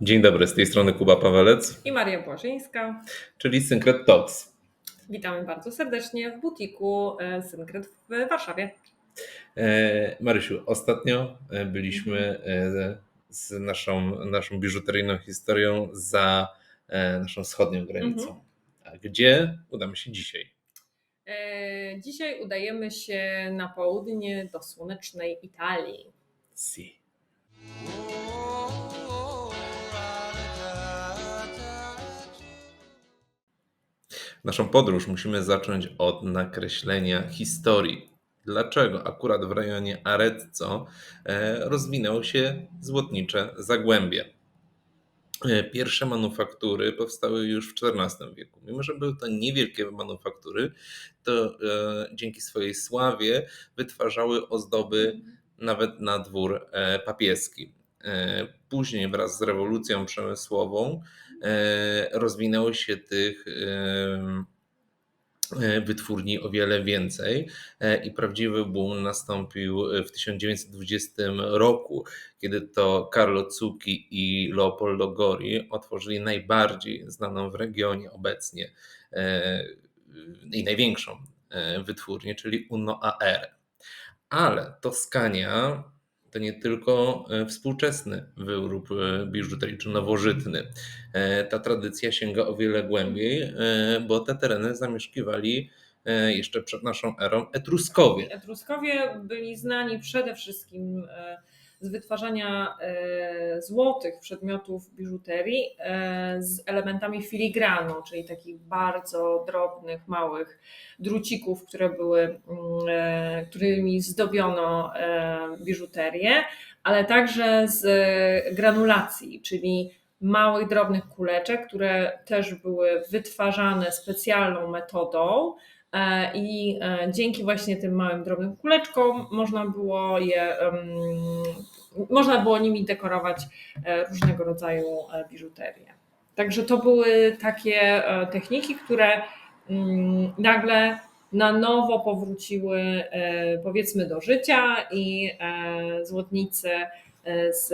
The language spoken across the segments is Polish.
Dzień dobry, z tej strony Kuba Pawelec, i Maria Błażyńska. czyli Syncret Talks. Witamy bardzo serdecznie w butiku e, Syncret w Warszawie. E, Marysiu, ostatnio e, byliśmy z naszą, naszą biżuteryjną historią za naszą wschodnią granicą. Mhm. A gdzie udamy się dzisiaj? E, Dzisiaj udajemy się na południe do słonecznej Italii. Si. Naszą podróż musimy zacząć od nakreślenia historii. Dlaczego akurat w rejonie Arezzo e, rozwinęło się złotnicze zagłębie? E, Pierwsze manufaktury powstały już w XIV wieku. Mimo, że były to niewielkie manufaktury, to e, dzięki swojej sławie wytwarzały ozdoby nawet na dwór papieski. E, Później wraz z rewolucją przemysłową e, rozwinęło się tych e, wytwórni o wiele więcej i prawdziwy boom nastąpił w 1920 roku, kiedy to Carlo Zucchi i Leopoldo Gori otworzyli najbardziej znaną w regionie obecnie i największą wytwórnię, czyli Uno AR. Ale Toskania to nie tylko e, współczesny wyrób e, biżuterii czy nowożytny. E, Ta tradycja sięga o wiele głębiej, bo te tereny zamieszkiwali jeszcze przed naszą erą Etruskowie. Etruskowie byli znani przede wszystkim z wytwarzania e, złotych przedmiotów biżuterii e, z elementami filigranu, czyli takich bardzo drobnych, małych drucików, które były, mm, e, którymi zdobiono biżuterię, ale także z granulacji, czyli małych, drobnych kuleczek, które też były wytwarzane specjalną metodą. E, I e, dzięki właśnie tym małym, drobnym kuleczkom można było je, można było nimi dekorować e, różnego rodzaju biżuterię. Także to były takie techniki, które mm, nagle na nowo powróciły powiedzmy do życia i złotnicy z,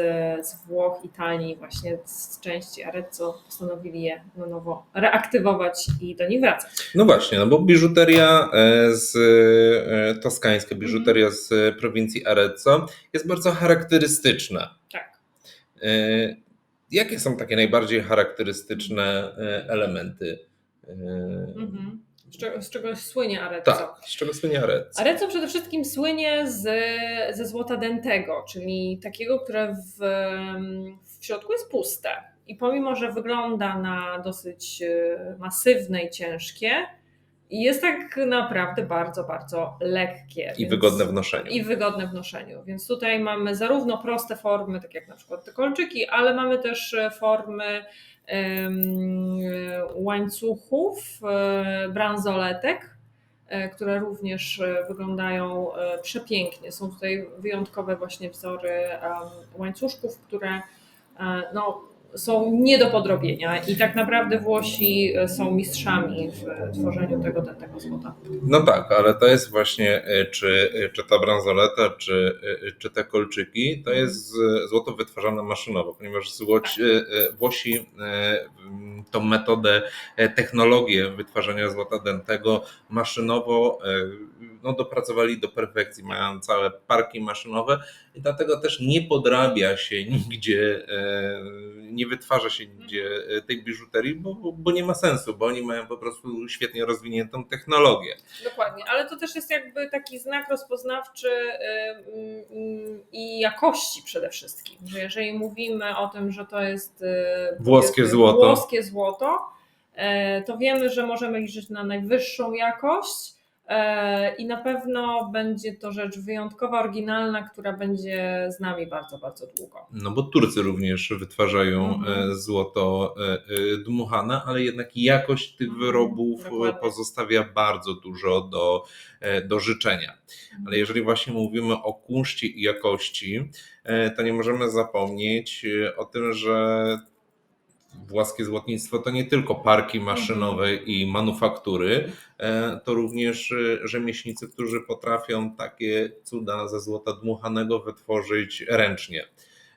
z Włoch, Italii, właśnie z części Arezzo postanowili je na nowo reaktywować i do nich wracać. No właśnie, no bo biżuteria e, z e, toskańska, biżuteria z prowincji Arezzo jest bardzo charakterystyczna. Tak. E, Jakie są takie najbardziej charakterystyczne e, elementy? e, Mhm. Z, czego, z słynie Arezzo? Tak, z czego słynie Arezzo? Arezzo przede wszystkim słynie z, ze złota dentego, czyli takiego, które w, w środku jest puste. I pomimo, że wygląda na dosyć e, masywne i ciężkie, jest tak naprawdę bardzo, bardzo lekkie. I więc- wygodne w noszeniu. i wygodne w noszeniu. Więc tutaj mamy zarówno proste formy, tak jak na przykład te kolczyki, ale mamy też e, formy em, łańcuchów, e, bransoletek, które również wyglądają przepięknie. Są tutaj wyjątkowe właśnie wzory łańcuszków, które no, są nie do podrobienia i tak naprawdę Włosi e, są mistrzami w tworzeniu tego, tego złota. No tak, ale to jest właśnie, e, czy, e, czy ta bransoleta, czy, e, czy te kolczyki, to jest z- złoto wytwarzane maszynowo, ponieważ złoci, e, e, Włosi e, tą metodę, e, technologię wytwarzania złota dentego maszynowo e, no, dopracowali do perfekcji, mają całe parki maszynowe i dlatego też nie podrabia się nigdzie, e, nie wytwarza się nigdzie e, tej biżuterii, bo, bo, nie ma sensu, bo oni mają po prostu świetnie rozwiniętą technologię. Dokładnie, ale to też jest jakby taki znak rozpoznawczy ym, i jakości przede wszystkim, że jeżeli mówimy o tym, że to jest y, Włoskie złoto. włoskie złoto, e, to wiemy, że możemy liczyć na najwyższą jakość e, i na pewno będzie to rzecz wyjątkowa, oryginalna, która będzie z nami bardzo, bardzo długo. No bo Turcy również wytwarzają Mhm. e, złoto e, e, dmuchane, ale jednak jakość tych Mhm, wyrobów e, dokładnie. pozostawia bardzo dużo do, e, do życzenia. Ale jeżeli właśnie mówimy o kunszcie i jakości, e, to nie możemy zapomnieć e, o tym, że włoskie złotnictwo to nie tylko parki maszynowe i manufaktury, e, to również e, rzemieślnicy, którzy potrafią takie cuda ze złota dmuchanego wytworzyć ręcznie.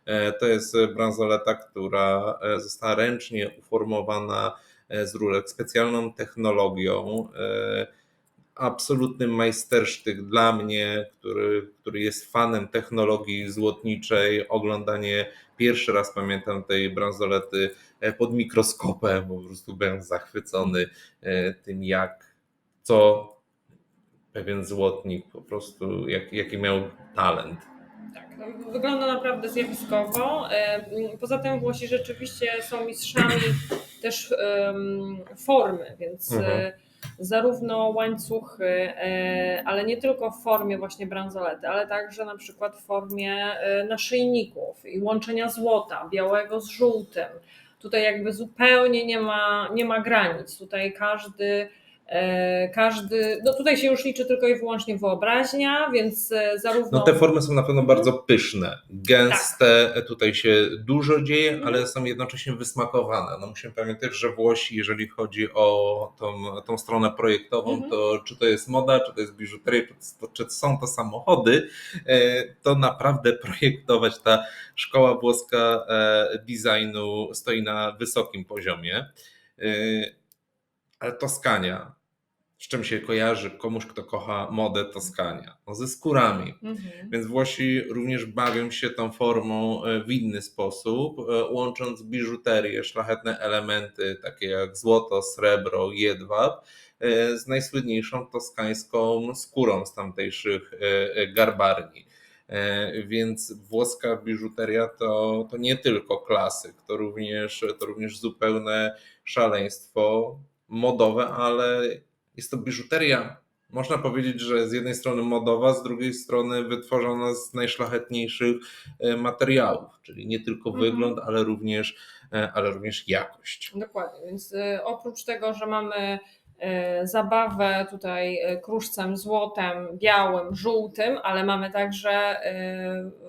E, To jest bransoleta, która została ręcznie uformowana z rurek specjalną technologią. Absolutny majstersztyk dla mnie, który, który jest fanem technologii złotniczej. Oglądanie pierwszy raz pamiętam tej bransolety e, pod mikroskopem, po prostu byłem zachwycony e, tym, jak co pewien złotnik po prostu, jak, jaki miał talent. Tak, no, wygląda naprawdę zjawiskowo. E, Poza tym Włosi rzeczywiście są mistrzami też formy, więc Mhm. Zarówno łańcuchy, e, ale nie tylko w formie właśnie bransolety, ale także na przykład w formie e, naszyjników i łączenia złota, białego z żółtym. Tutaj jakby zupełnie nie ma, nie ma granic. Tutaj każdy każdy, no tutaj się już liczy tylko i wyłącznie wyobraźnia, więc e, zarówno No te formy są na pewno bardzo pyszne, gęste, tutaj się dużo dzieje, Mhm. ale są jednocześnie wysmakowane. No musimy pamiętać, że Włosi, jeżeli chodzi o tą, tą stronę projektową, Mhm. to czy to jest moda, czy to jest biżuteria, czy, to- czy są to samochody, e, to naprawdę projektować ta szkoła włoska e, designu stoi na wysokim poziomie. E, Ale Toskania, z czym się kojarzy komuś, kto kocha modę Toskania? No ze skórami. Mhm. Więc Włosi również bawią się tą formą e, w inny sposób, e, łącząc biżuterię, szlachetne elementy takie jak złoto, srebro, jedwab e, z najsłynniejszą toskańską skórą z tamtejszych garbarni. Więc włoska biżuteria to, to nie tylko klasyk, to również, to również zupełne szaleństwo modowe, ale jest to biżuteria można powiedzieć, że z jednej strony modowa, z drugiej strony wytworzona z najszlachetniejszych e, materiałów, czyli nie tylko Mhm. wygląd, ale również, e, ale również jakość. Dokładnie, więc y, oprócz tego, że mamy zabawę tutaj kruszcem, złotem, białym, żółtym, ale mamy także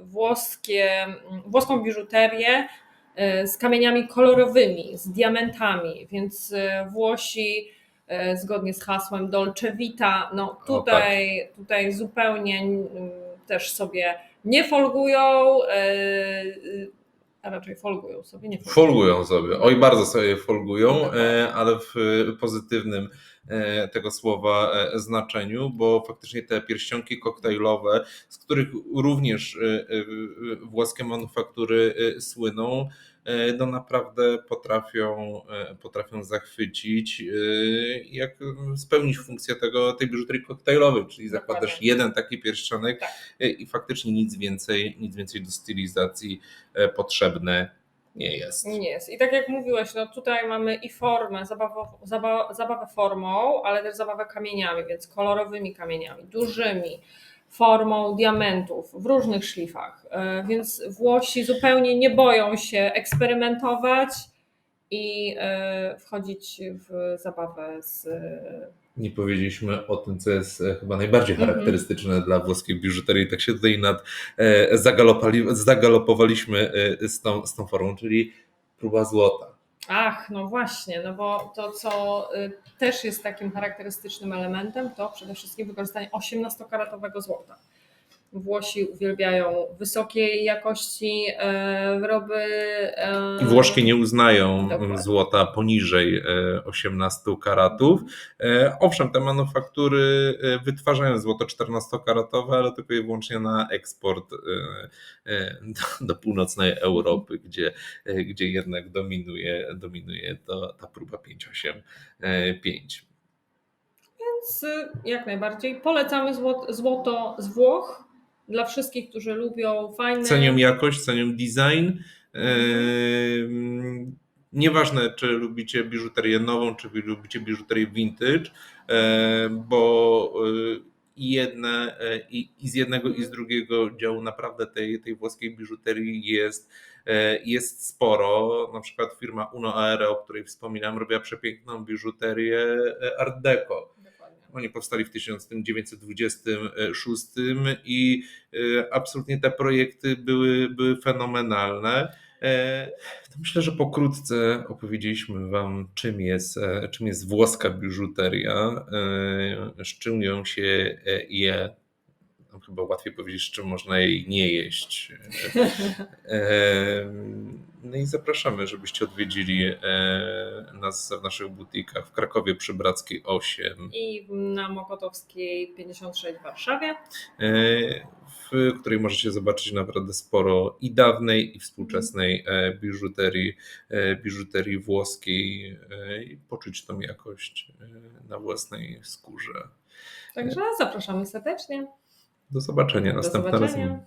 włoskie, włoską biżuterię z kamieniami kolorowymi, z diamentami, więc Włosi zgodnie z hasłem Dolce Vita, no tutaj, tutaj zupełnie mm, też sobie nie folgują, y, y, a raczej folgują sobie, nie folgują. Folgują sobie, oj bardzo sobie folgują, Dokładnie. e, ale w e, pozytywnym e, tego słowa e, znaczeniu, bo faktycznie te pierścionki koktajlowe, z których również e, e, włoskie manufaktury e, słyną, e, no naprawdę potrafią, e, potrafią zachwycić, e, jak spełnić funkcję tego, tej biżuterii koktajlowej, czyli zakładasz Dokładnie. jeden taki pierścionek Tak. e, i faktycznie nic więcej, nic więcej do stylizacji e, potrzebne nie jest. Nie jest. I tak jak mówiłeś, no tutaj mamy i formę, zabawę, zaba, zabawę formą, ale też zabawę kamieniami, więc kolorowymi kamieniami, dużymi, formą diamentów w różnych szlifach. E, Więc Włosi zupełnie nie boją się eksperymentować i e, wchodzić w zabawę z. Nie powiedzieliśmy o tym, co jest e, chyba najbardziej Mhm. charakterystyczne dla włoskiej biżuterii. Tak się tutaj nad, e, zagalopowaliśmy e, z, tą, z tą formą, czyli próba złota. Ach, no właśnie, no bo to, co y, też jest takim charakterystycznym elementem, to przede wszystkim wykorzystanie 18-karatowego złota. Włosi uwielbiają wysokiej jakości e, wyroby. e, Włoszki nie uznają Dokładnie. złota poniżej e, 18 karatów. E, Owszem, te manufaktury e, wytwarzają złoto 14-karatowe, ale tylko i wyłącznie na eksport e, e, do, do północnej Europy, gdzie, e, gdzie jednak dominuje, dominuje to, ta próba 585. Więc jak najbardziej polecamy złoto z Włoch dla wszystkich, którzy lubią fajne. Cenią jakość, cenią design. E, Mhm. Nieważne, czy lubicie biżuterię nową, czy lubicie biżuterię vintage, e, bo e, i jedne, i, i z jednego, i z drugiego działu naprawdę tej, tej włoskiej biżuterii jest, jest sporo. Na przykład firma Uno Aere, o której wspominałem, robiła przepiękną biżuterię Art Deco. Oni powstali w 1926 i e, absolutnie te projekty były, były fenomenalne. E, myślę, że pokrótce opowiedzieliśmy Wam, czym jest, e, czym jest włoska biżuteria, z czym ją się je chyba łatwiej powiedzieć, czy można jej nie jeść. E, No i zapraszamy, żebyście odwiedzili e, nas w naszych butikach w Krakowie przy Brackiej 8, I na Mokotowskiej 56 w Warszawie. e, w której możecie zobaczyć naprawdę sporo i dawnej, i współczesnej biżuterii, biżuterii włoskiej i poczuć tą jakość na własnej skórze. Także zapraszamy serdecznie. Do zobaczenia Do następnym razem.